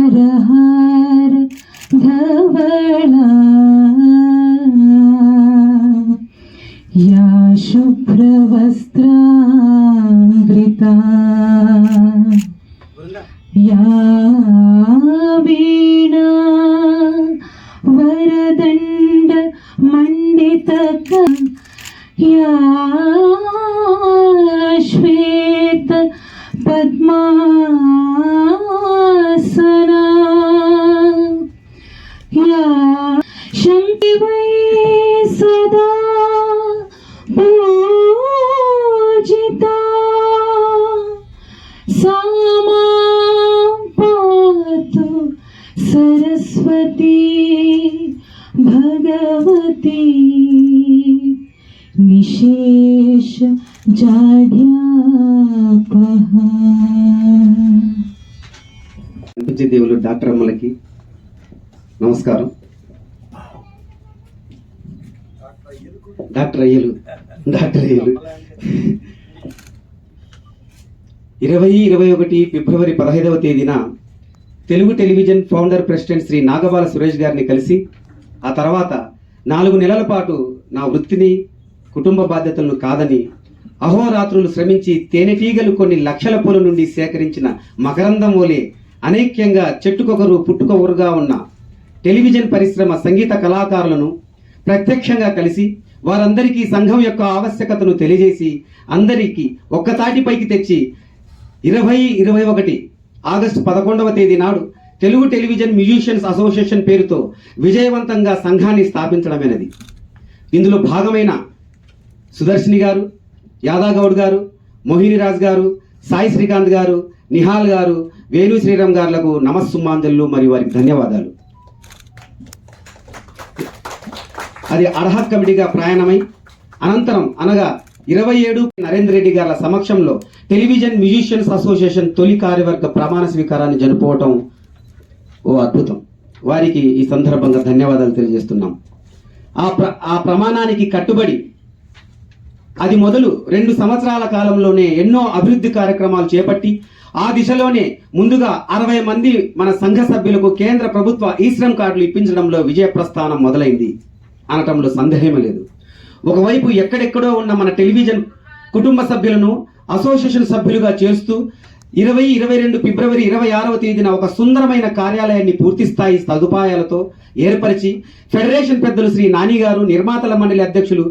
तुषारहार धवळा മകരദണ്ഡ മണ്ഡിതക യാ ശ്വേത പത്മാ भगवती निशेष जाड्यापहा పూజ్య దేవులు డాక్టర్ అమ్మలకి నమస్కారం డాక్టర్ అయ్యలు డాక్టర్ అయ్యలు ఇరవై ఇరవై ఒకటి ఫిబ్రవరి పదహైదవ తేదీన Telugu television founder president Shri Nagabala Suresh గారిని కలిసి ఆ తర్వాత నాలుగు నెలల పాటు నా వృత్తిని కుటుంబ బాధ్యతలను కాదని అహోరాత్రులు శ్రమించి తేనెటీగలు కొన్ని లక్షల పూల నుండి సేకరించిన మకరందం ఓలే అనేక్యంగా చెట్టుకొకరు పుట్టుకొకరుగా ఉన్న టెలివిజన్ పరిశ్రమ సంగీత కళాకారులను ప్రత్యక్షంగా కలిసి వారందరికీ సంఘం యొక్క ఆవశ్యకతను తెలియజేసి అందరికీ ఒక్కతాటిపైకి తెచ్చి ఇరవై ఇరవై ఒకటి ఆగస్టు పదకొండవ తేదీ నాడు తెలుగు టెలివిజన్ మ్యూజిషియన్స్ అసోసియేషన్ పేరుతో విజయవంతంగా సంఘాన్ని స్థాపించడమైనది. ఇందులో భాగమైన సుదర్శిని గారు యాదాగౌడ్ గారు మోహినిరాజ్ గారు సాయి శ్రీకాంత్ గారు నిహాల్ గారు వేణు శ్రీరామ్ గారులకు నమస్సుమాంజలు మరియు వారికి ధన్యవాదాలు. అది అర్హత్ కమిటీగా ప్రయాణమై అనంతరం అనగా ఇరవై ఏడు నరేంద్ర రెడ్డి గారి సమక్షంలో టెలివిజన్ మ్యూజిషియన్స్ అసోసియేషన్ తొలి కార్యవర్గ ప్రమాణ స్వీకారాన్ని జరుపుకోవటం ఓ అద్భుతం. వారికి ఈ సందర్భంగా ధన్యవాదాలు తెలియజేస్తున్నాం. ఆ ప్ర ఆ ప్రమాణానికి కట్టుబడి అది మొదలు రెండు సంవత్సరాల కాలంలోనే ఎన్నో అభివృద్ధి కార్యక్రమాలు చేపట్టి ఆ దిశలోనే ముందుగా అరవై మంది మన సంఘ సభ్యులకు కేంద్ర ప్రభుత్వ ఈశ్రమ్ కార్డులు ఇప్పించడంలో విజయ ప్రస్థానం మొదలైంది అనటంలో సందేహమే లేదు. ఒకవైపు ఎక్కడెక్కడో ఉన్న మన టెలివిజన్ కుటుంబ సభ్యులను అసోసియేషన్ సభ్యులుగా చేస్తూ ఇరవై ఇరవై రెండు ఫిబ్రవరి ఇరవై ఆరవ తేదీన ఒక సుందరమైన కార్యాలయాన్ని పూర్తి స్థాయి సదుపాయాలతో ఏర్పరిచి ఫెడరేషన్ పెద్దలు శ్రీ నాని గారు నిర్మాతల మండలి అధ్యక్షులు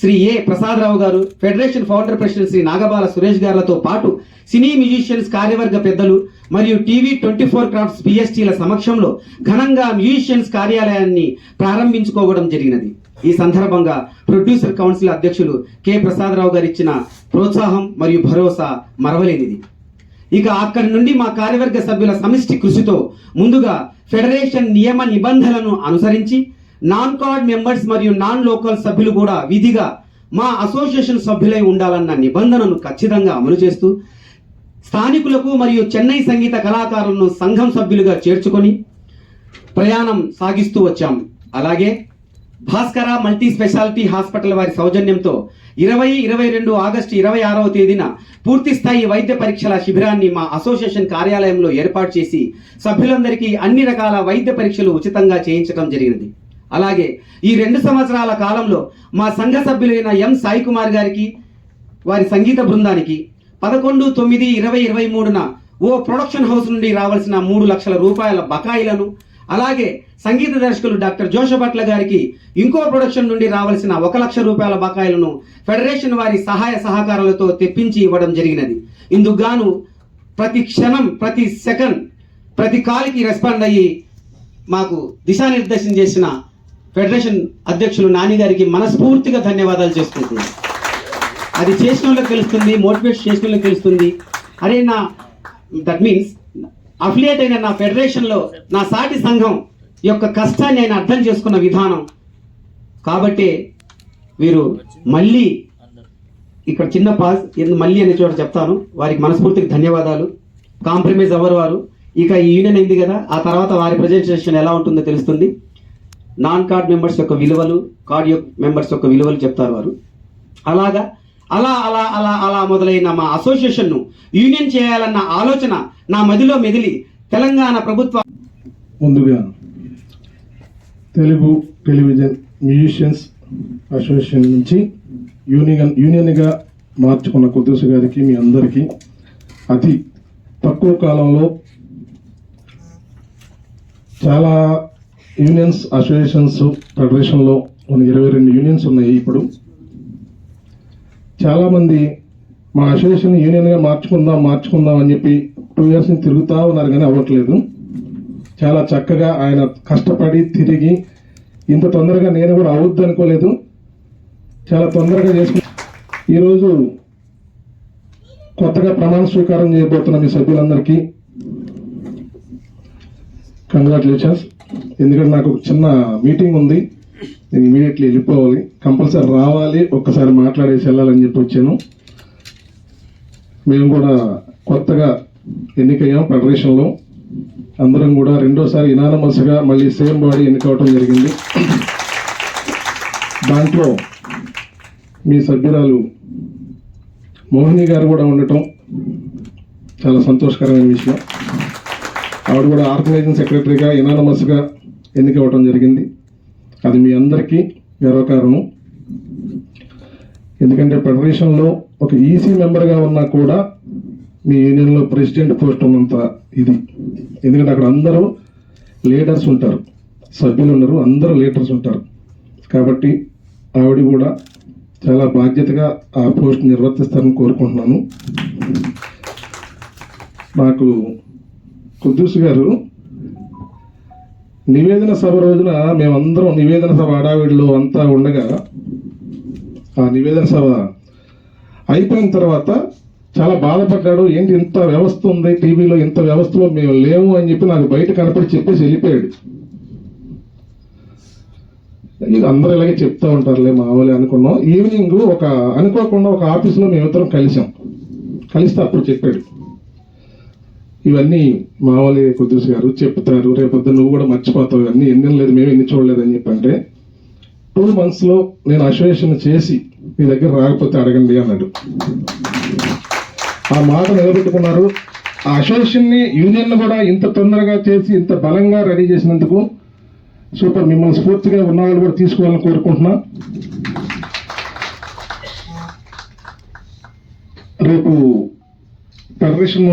శ్రీ ఏ ప్రసాదరావు గారు federation founder president Shri Nagabala Suresh గారులతో పాటు సినీ మ్యూజిషియన్స్ కార్యవర్గ పెద్దలు మరియు టీవీ ట్వంటీ ఫోర్ క్రాఫ్ట్స్ పిఎస్టీల సమక్షంలో ఘనంగా మ్యూజిషియన్స్ కార్యాలయాన్ని ప్రారంభించుకోవడం జరిగినది. ఈ సందర్భంగా ప్రొడ్యూసర్ కౌన్సిల్ అధ్యక్షులు కె ప్రసాదరావు గారు ఇచ్చిన ప్రోత్సాహం మరియు భరోసా మరవలేనిది. ఇక అక్కడి నుండి మా కార్యవర్గ సభ్యుల సమిష్టి కృషితో ముందుగా ఫెడరేషన్ నియమ నిబంధనలను అనుసరించి నాన్ కార్డ్ మెంబర్స్ మరియు నాన్ లోకల్ సభ్యులు కూడా విధిగా మా అసోసియేషన్ సభ్యులై ఉండాలన్న నిబంధనను ఖచ్చితంగా అమలు చేస్తూ స్థానికులకు మరియు చెన్నై సంగీత కళాకారులను సంఘం సభ్యులుగా చేర్చుకొని ప్రయాణం సాగిస్తూ వచ్చాం. అలాగే భాస్కర మల్టీ స్పెషాలిటీ హాస్పిటల్ వారి సౌజన్యంతో ఇరవై ఇరవై రెండు ఆగస్టు ఇరవై ఆరవ తేదీన పూర్తి స్థాయి వైద్య పరీక్షల శిబిరాన్ని మా అసోసియేషన్ కార్యాలయంలో ఏర్పాటు చేసి సభ్యులందరికీ అన్ని రకాల వైద్య పరీక్షలు ఉచితంగా చేయించడం జరిగినది. అలాగే ఈ రెండు సంవత్సరాల కాలంలో మా సంఘ సభ్యులైన ఎం సాయి కుమార్ గారికి వారి సంగీత బృందానికి పదకొండు తొమ్మిది ఇరవై ఇరవై మూడున ఓ ప్రొడక్షన్ హౌస్ నుండి రావాల్సిన మూడు లక్షల రూపాయల బకాయిలను అలాగే సంగీత దర్శకులు డాక్టర్ జోషభట్ల గారికి ఇంకో ప్రొడక్షన్ నుండి రావాల్సిన ఒక లక్ష రూపాయల బకాయిలను ఫెడరేషన్ వారి సహాయ సహకారాలతో తెప్పించి ఇవ్వడం జరిగినది. ఇందుకు గాను ప్రతి క్షణం ప్రతి సెకండ్ ప్రతి కాల్కి రెస్పాండ్ అయ్యి మాకు దిశానిర్దేశం చేసిన ఫెడరేషన్ అధ్యక్షులు నాని గారికి మనస్ఫూర్తిగా ధన్యవాదాలు చేసుకుంటున్నాను అది చేసిన వాళ్ళకి తెలుస్తుంది మోటివేట్ చేసిన వాళ్ళకి తెలుస్తుంది. అరే నా దట్ మీన్స్ అఫిలియేట్ అయిన నా ఫెడరేషన్లో నా సాటి సంఘం యొక్క కష్టాన్ని ఆయన అర్థం చేసుకున్న విధానం. కాబట్టి వీరు మళ్ళీ ఇక్కడ చిన్న పాజ్ మళ్ళీ అనే చోట చెప్తాను. వారికి మనస్ఫూర్తికి ధన్యవాదాలు. కాంప్రమైజ్ అవ్వరు వారు. ఇక ఈ యూనియన్ అయింది కదా ఆ తర్వాత వారి ప్రజెంటేషన్ ఎలా ఉంటుందో తెలుస్తుంది. నాన్ కార్డ్ మెంబర్స్ యొక్క విలువలు కార్డ్ యొక్క మెంబర్స్ యొక్క విలువలు చెప్తారు వారు. అలాగా అలా అలా అలా అలా మొదలైన మా అసోసియేషన్ను యూనియన్ చేయాలన్న ఆలోచన నా మదిలో మెదిలి తెలంగాణ ప్రభుత్వ ముందుగా తెలుగు టెలివిజన్ మ్యూజిషియన్స్ అసోసియేషన్ నుంచి యూనియన్ యూనియన్గా మార్చుకున్న కుద్దూసు గారికి మీ అందరికీ అతి తక్కువ కాలంలో చాలా యూనియన్స్ అసోసియేషన్స్ ఫెడరేషన్లో ఇరవై రెండు యూనియన్స్ ఉన్నాయి ఇప్పుడు. చాలామంది మా అసోసియేషన్ యూనియన్గా మార్చుకుందాం మార్చుకుందాం అని చెప్పి టూ ఇయర్స్ నుంచి తిరుగుతూ ఉన్నారు కానీ అవ్వట్లేదు. చాలా చక్కగా ఆయన కష్టపడి తిరిగి ఇంత తొందరగా నేను కూడా అవద్దు అనుకోలేదు. చాలా తొందరగా చేసుకు ఈరోజు కొత్తగా ప్రమాణ స్వీకారం చేయబోతున్న మీ సభ్యులందరికీ కంగ్రాచులేషన్స్. ఎందుకంటే నాకు ఒక చిన్న మీటింగ్ ఉంది. నేను ఇమీడియట్లీ వెళ్ళిపోవాలి. కంపల్సరీ రావాలి. ఒక్కసారి మాట్లాడేసి వెళ్ళాలని చెప్పి వచ్చాను. మేము కూడా కొత్తగా ఎన్నికయ్యాం ఫెడరేషన్లో. అందరం కూడా రెండోసారి ఇనానమస్గా మళ్ళీ సేమ్ బాడీ ఎన్నికవటం జరిగింది. దాంట్లో మీ సభ్యురాలు మోహిని గారు కూడా ఉండటం చాలా సంతోషకరమైన విషయం. ఆవిడ కూడా ఆర్గనైజింగ్ సెక్రటరీగా ఇనానమస్గా ఎన్నికవటం జరిగింది. అది మీ అందరికీ గర్వకారణం ఎందుకంటే ఫెడరేషన్లో ఒక ఈసీ మెంబర్గా ఉన్నా కూడా మీ యూనియన్లో ప్రెసిడెంట్ పోస్ట్ ఉన్నంత ఇది. ఎందుకంటే అక్కడ అందరూ లీడర్స్ ఉంటారు. సభ్యులు ఉన్నారు అందరూ లీడర్స్ ఉంటారు. కాబట్టి ఆవిడ కూడా చాలా బాధ్యతగా ఆ పోస్ట్ నిర్వర్తిస్తారని కోరుకుంటున్నాను. నాకు కుద్దూస్ గారు నివేదన సభ రోజున మేమందరం నివేదన సభ హడావిడిలో అంతా ఉండగా ఆ నివేదన సభ అయిపోయిన తర్వాత చాలా బాధపడ్డాడు. ఏంటి ఇంత వ్యవస్థ ఉంది? టీవీలో ఇంత వ్యవస్థలో మేము లేము అని చెప్పి నాకు బయట కనపడి చెప్పేసి వెళ్ళిపోయాడు. ఇది అందరూ ఇలాగే చెప్తా ఉంటారులే మామూలు అనుకున్నాం. ఈవినింగ్ ఒక అనుకోకుండా ఒక ఆఫీస్లో మేమిద్దరం కలిసాం కలిస్తే అప్పుడు చెప్పాడు. ఇవన్నీ మామూలు కుద్దూస్ గారు చెప్తారు రేపొద్దు నువ్వు కూడా మర్చిపోతావు. ఇవన్నీ ఎన్ని లేదు. మేము ఎన్ని చూడలేదని చెప్పంటే టూ మంత్స్లో నేను అసోసియేషన్ చేసి మీ దగ్గర రాకపోతే అడగండి అన్నాడు. ఆ మాట నిలబెట్టుకున్నారు. ఆ అసోసియేషన్ని యూనియన్ను కూడా ఇంత తొందరగా చేసి ఇంత బలంగా రెడీ చేసినందుకు సూపర్. మిమ్మల్ని స్ఫూర్తిగా ఉన్న వాళ్ళు కూడా తీసుకోవాలని కోరుకుంటున్నా. రేపు ఫెడరేషన్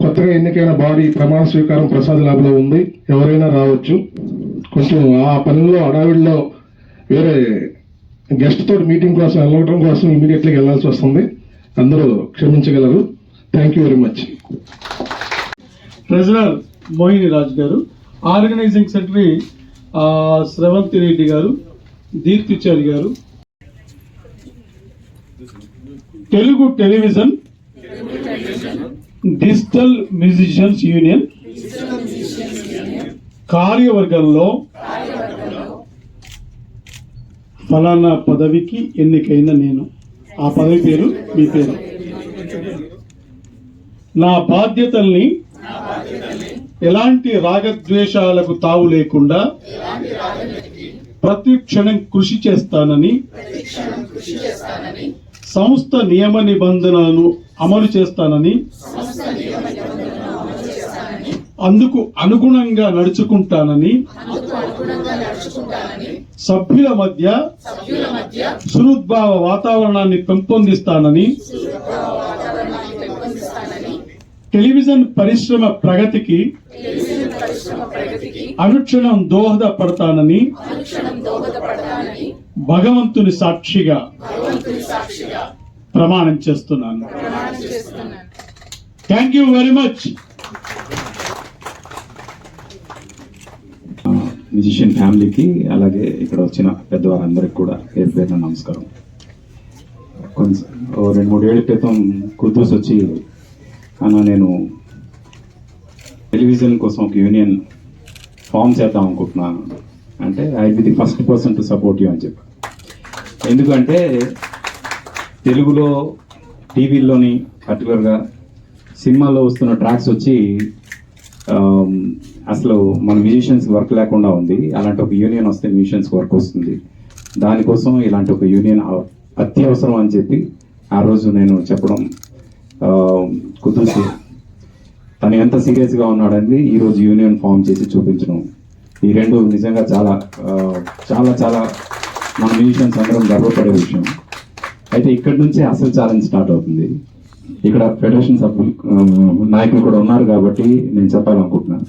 కొత్తగా ఎన్నికైన బాడీ ప్రమాణ స్వీకారం ప్రసాద్ ల్యాబ్లో ఉంది. ఎవరైనా రావచ్చు. కొంచెం ఆ పనిలో అడావిడిలో వేరే గెస్ట్ తోటి మీటింగ్ కోసం వెళ్ళడం కోసం ఇమీడియట్గా వెళ్ళాల్సి వస్తుంది. అందరూ క్షమించగలరు. Thank you very much treasurer Mohini Raj గారు ఆర్గనైజింగ్ సెక్రటరీ శ్రవంతి రెడ్డి గారు దీప్తిచారి గారు. Telugu television digital musicians union కార్యవర్గంలో ఫలానా పదవికి ఎన్నికైన నేను. ఆ పదవి పేరు మీ పేరు. నా బాధ్యతల్ని ఎలాంటి రాగద్వేషాలకు తావు లేకుండా ప్రతి క్షణం కృషి చేస్తానని సంస్థ నియమ నిబంధనలను అమలు చేస్తానని అందుకు అనుగుణంగా నడుచుకుంటానని సభ్యుల మధ్య సుహృద్భావ వాతావరణాన్ని పెంపొందిస్తానని టెలివిజన్ పరిశ్రమ ప్రగతికి అనుక్షణం దోహదపడతానని భగవంతుని సాక్షిగా ప్రమాణం చేస్తున్నాను. Thank you very much musician ఫ్యామిలీకి అలాగే ఇక్కడ వచ్చిన పెద్దవారందరికి కూడా పేరు పేరున నమస్కారం. కొంచెం ఓ రెండు మూడేళ్ళ క్రితం కుద్దూస్ వచ్చి అన్న నేను టెలివిజన్ కోసం ఒక యూనియన్ ఫామ్ చేద్దాం అనుకుంటున్నాను అంటే I be the first person to support you అని చెప్పి. ఎందుకంటే తెలుగులో టీవీల్లోని పర్టికులర్గా సినిమాల్లో వస్తున్న ట్రాక్స్ వచ్చి అసలు మన మ్యూజిషియన్స్ వర్క్ లేకుండా ఉంది. అలాంటి ఒక యూనియన్ వస్తే మ్యూజిషియన్స్ వర్క్ వస్తుంది. దానికోసం ఇలాంటి ఒక యూనియన్ అత్యవసరం అని చెప్పి ఆ రోజు నేను చెప్పడం ఆ, కుదురుసు తను ఎంత సీరియస్గా ఉన్నాడని ఈరోజు యూనియన్ ఫామ్ చేసి చూపించడం. ఈ రెండు నిజంగా చాలా చాలా చాలా మన మ్యూజిషియన్స్ అందరం గర్వపడే విషయం. అయితే ఇక్కడి నుంచే అసలు ఛాలెంజ్ స్టార్ట్ అవుతుంది. ఇక్కడ ఫెడరేషన్ సభ్యులు నాయకులు కూడా ఉన్నారు కాబట్టి నేను చెప్పాలనుకుంటున్నాను.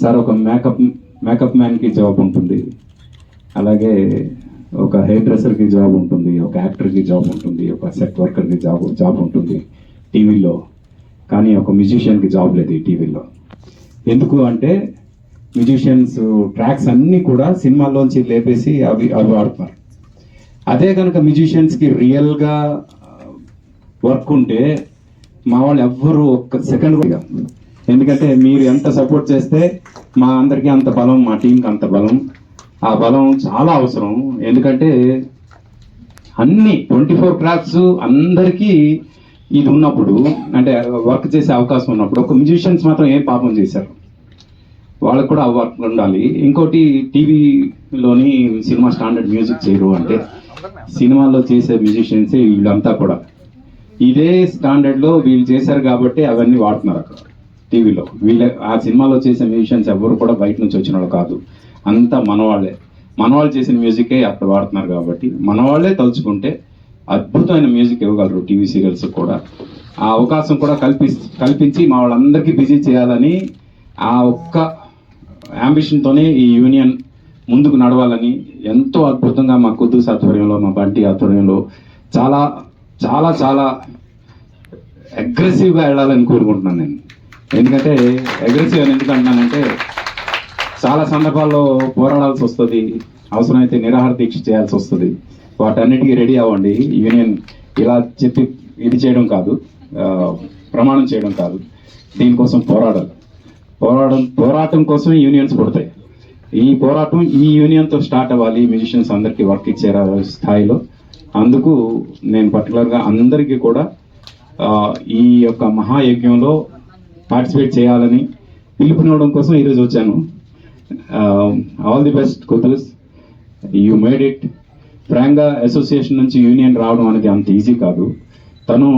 సార్ ఒక మేకప్ మేకప్ మ్యాన్కి జాబ్ ఉంటుంది. అలాగే ఒక హెయిర్ డ్రెస్సర్కి జాబ్ ఉంటుంది ఒక యాక్టర్కి జాబ్ ఉంటుంది ఒక సెట్ వర్కర్కి జాబ్ జాబ్ ఉంటుంది టీవీలో. కానీ ఒక మ్యూజిషియన్కి జాబ్ లేదు ఈ టీవీలో. ఎందుకు అంటే మ్యూజిషియన్స్ ట్రాక్స్ అన్నీ కూడా సినిమాల్లోంచి లేపేసి అవి అవి వాడుతున్నారు. అదే కనుక మ్యూజిషియన్స్కి రియల్గా వర్క్ ఉంటే మా వాళ్ళు ఎవ్వరు ఒక్క సెకండ్ కూడా ఎందుకంటే మీరు ఎంత సపోర్ట్ చేస్తే మా అందరికీ అంత బలం మా టీంకి అంత బలం. ఆ బలం చాలా అవసరం. ఎందుకంటే అన్ని ట్వంటీ ఫోర్ క్రాఫ్ట్స్ అందరికీ ఇది ఉన్నప్పుడు అంటే వర్క్ చేసే అవకాశం ఉన్నప్పుడు ఒక మ్యూజిషియన్స్ మాత్రం ఏం పాపం చేశారు? వాళ్ళకు కూడా ఆ వర్క్ ఉండాలి. ఇంకోటి టీవీలోని సినిమా స్టాండర్డ్ మ్యూజిక్ చేయరు అంటే సినిమాల్లో చేసే మ్యూజిషియన్స్ వీళ్ళంతా కూడా. ఇదే స్టాండర్డ్లో వీళ్ళు చేశారు కాబట్టి అవన్నీ వాడుతున్నారు అక్కడ టీవీలో. వీళ్ళ ఆ సినిమాలో చేసే మ్యూజిషియన్స్ ఎవరు కూడా బయట నుంచి వచ్చిన వాళ్ళు కాదు. అంతా మనవాళ్ళే మనవాళ్ళు చేసిన మ్యూజికే అక్కడ వాడుతున్నారు కాబట్టి మనవాళ్ళే తలుచుకుంటే అద్భుతమైన మ్యూజిక్ ఇవ్వగలరు టీవీ సీరియల్స్ కూడా. ఆ అవకాశం కూడా కల్పి కల్పించి మా వాళ్ళందరికీ బిజీ చేయాలని ఆ ఒక్క యాంబిషన్తోనే ఈ యూనియన్ ముందుకు నడవాలని ఎంతో అద్భుతంగా మా కుద్దూస్ ఆధ్వర్యంలో మా బంటి ఆధ్వర్యంలో చాలా చాలా చాలా అగ్రెసివ్గా వెళ్ళాలని కోరుకుంటున్నాను నేను. ఎందుకంటే అగ్రెసివ్ అని ఎందుకు అంటున్నానంటే చాలా సందర్భాల్లో పోరాడాల్సి వస్తుంది అవసరమైతే నిరాహార దీక్ష చేయాల్సి వస్తుంది. వాటన్నిటికీ రెడీ అవ్వండి. యూనియన్ ఇలా చెప్పి ఇది చేయడం కాదు ప్రమాణం చేయడం కాదు. దీనికోసం పోరాడాలి. పోరాడడం పోరాటం కోసం యూనియన్స్ పుడతాయి. ఈ పోరాటం ఈ యూనియన్తో స్టార్ట్ అవ్వాలి మ్యూజిషియన్స్ అందరికీ వర్క్ ఇచ్చే స్థాయిలో. అందుకు నేను పర్టికులర్గా అందరికీ కూడా ఈ యొక్క మహాయజ్ఞంలో పార్టిసిపేట్ చేయాలని పిలుపునివ్వడం కోసం ఈరోజు వచ్చాను. ఆల్ ది బెస్ట్ కుతుల్స్ యూ మేడ్ ఇట్ ఫ్రాంక్గా అసోసియేషన్ నుంచి యూనియన్ రావడం అనేది అంత ఈజీ కాదు. తను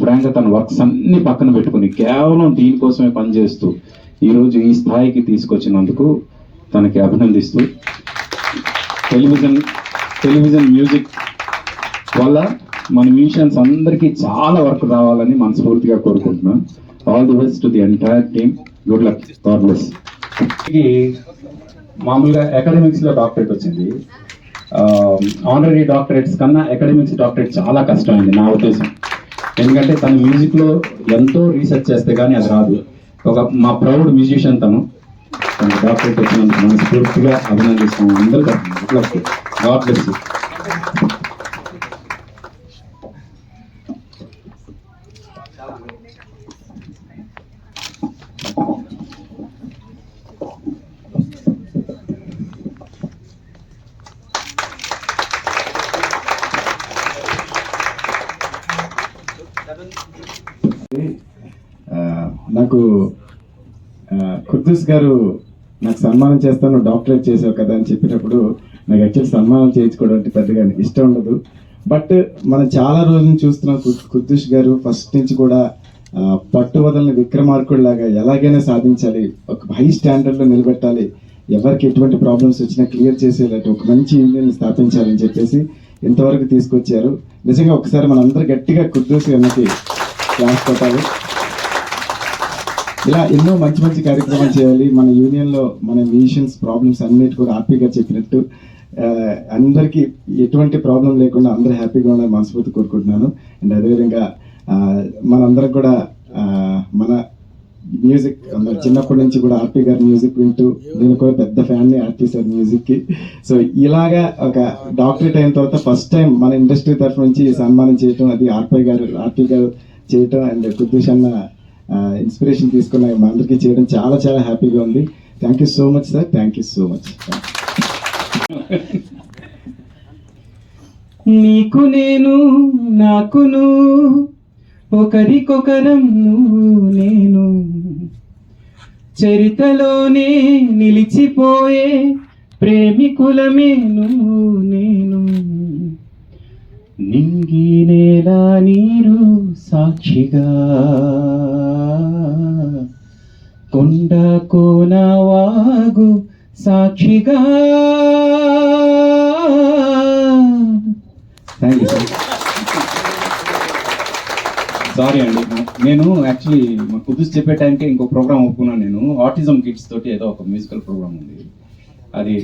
ఫ్రాంక్గా తన వర్క్స్ అన్ని పక్కన పెట్టుకుని కేవలం దీనికోసమే పనిచేస్తూ ఈరోజు ఈ స్థాయికి తీసుకొచ్చినందుకు తనకి అభినందిస్తూ టెలివిజన్ టెలివిజన్ మ్యూజిక్ వల్ల మన మ్యూజిషియన్స్ అందరికీ చాలా వర్క్ రావాలని మనస్ఫూర్తిగా కోరుకుంటున్నాను all the best to the entire team good luck God bless మామూలుగా అకాడమిక్స్లో డాక్టరేట్ వచ్చింది. ఆనరీ డాక్టరేట్స్ కన్నా అకాడమిక్స్ డాక్టరేట్ చాలా కష్టమైంది నా ఉద్దేశం. ఎందుకంటే తన మ్యూజిక్లో ఎంతో రీసెర్చ్ చేస్తే కానీ అది రాదు. ఒక మా ప్రౌడ్ మ్యూజిషియన్ తను. డాక్టరేట్ వచ్చినందుకు మనస్ఫూర్తిగా అభినందిస్తాము అందరికీ గాడ్ బ్లెస్ యూ ఆ, నాకు ఆ, ఖుద్దూస్ గారు నాకు సన్మానం చేస్తాను డాక్టరేట్ చేసావు కదా అని చెప్పినప్పుడు నాకు యాక్చువల్ సన్మానం చేయించుకోవడం అంటే పెద్దగా ఇష్టం ఉండదు. బట్ మనం చాలా రోజులు చూస్తున్నాం ఖుద్- గారు ఫస్ట్ నుంచి కూడా పట్టు వదలని విక్రమార్కుడు లాగా ఎలాగైనా సాధించాలి ఒక హై స్టాండర్డ్లో నిలబెట్టాలి ఎవరికి ఎటువంటి ప్రాబ్లమ్స్ వచ్చినా క్లియర్ చేసేలాంటి ఒక మంచి యూనియన్ స్థాపించాలని చెప్పేసి ఇంతవరకు తీసుకొచ్చారు. నిజంగా ఒకసారి మనందరూ గట్టిగా ఖుద్దూస్ అన్నకి క్లాస్ పెట్టాలి ఇలా ఎన్నో మంచి మంచి కార్యక్రమాలు చేయాలి. మన యూనియన్లో మన మ్యూజిషియన్స్ ప్రాబ్లమ్స్ అన్నిటి కూడా హ్యాపీగా చెప్పినట్టు అందరికీ ఎటువంటి ప్రాబ్లం లేకుండా అందరూ హ్యాపీగా ఉండాలని మనస్ఫూర్తి కోరుకుంటున్నాను. అండ్ అదేవిధంగా మనందరం కూడా మన మ్యూజిక్ చిన్నప్పటి నుంచి కూడా ఆర్పి గారి మ్యూజిక్ వింటూ నేను కూడా పెద్ద ఫ్యాన్ని ఆర్పి సార్ మ్యూజిక్కి సో ఇలాగా ఒక డాక్టరేట్ అయిన తర్వాత ఫస్ట్ టైం మన ఇండస్ట్రీ తరఫు నుంచి సన్మానం చేయటం అది ఆర్పి గారు ఆర్పీ గారు చేయటం అండ్ కుద్దుష్ అన్న ఇన్స్పిరేషన్ తీసుకున్న మా అందరికీ చేయడం చాలా చాలా హ్యాపీగా ఉంది. Thank you so much sir thank you so much నీకు నేను నాకును ఒకరికొకరం నువ్వు నేను. చరితలోనే నిలిచిపోయే ప్రేమికులమే నువ్వు నేను. నింగి నేల నీరు సాక్షిగా. కొండ కోన వాగు సాక్షిగా. థ్యాంక్ యూ సారీ అండి. నేను యాక్చువల్లీ మా కుదుస్ చెప్పే టైంకి ఇంకో ప్రోగ్రామ్ ఒప్పుకున్నాను నేను. ఆటిజం కిడ్స్ తోటి ఏదో ఒక మ్యూజికల్ ప్రోగ్రామ్ ఉంది. అది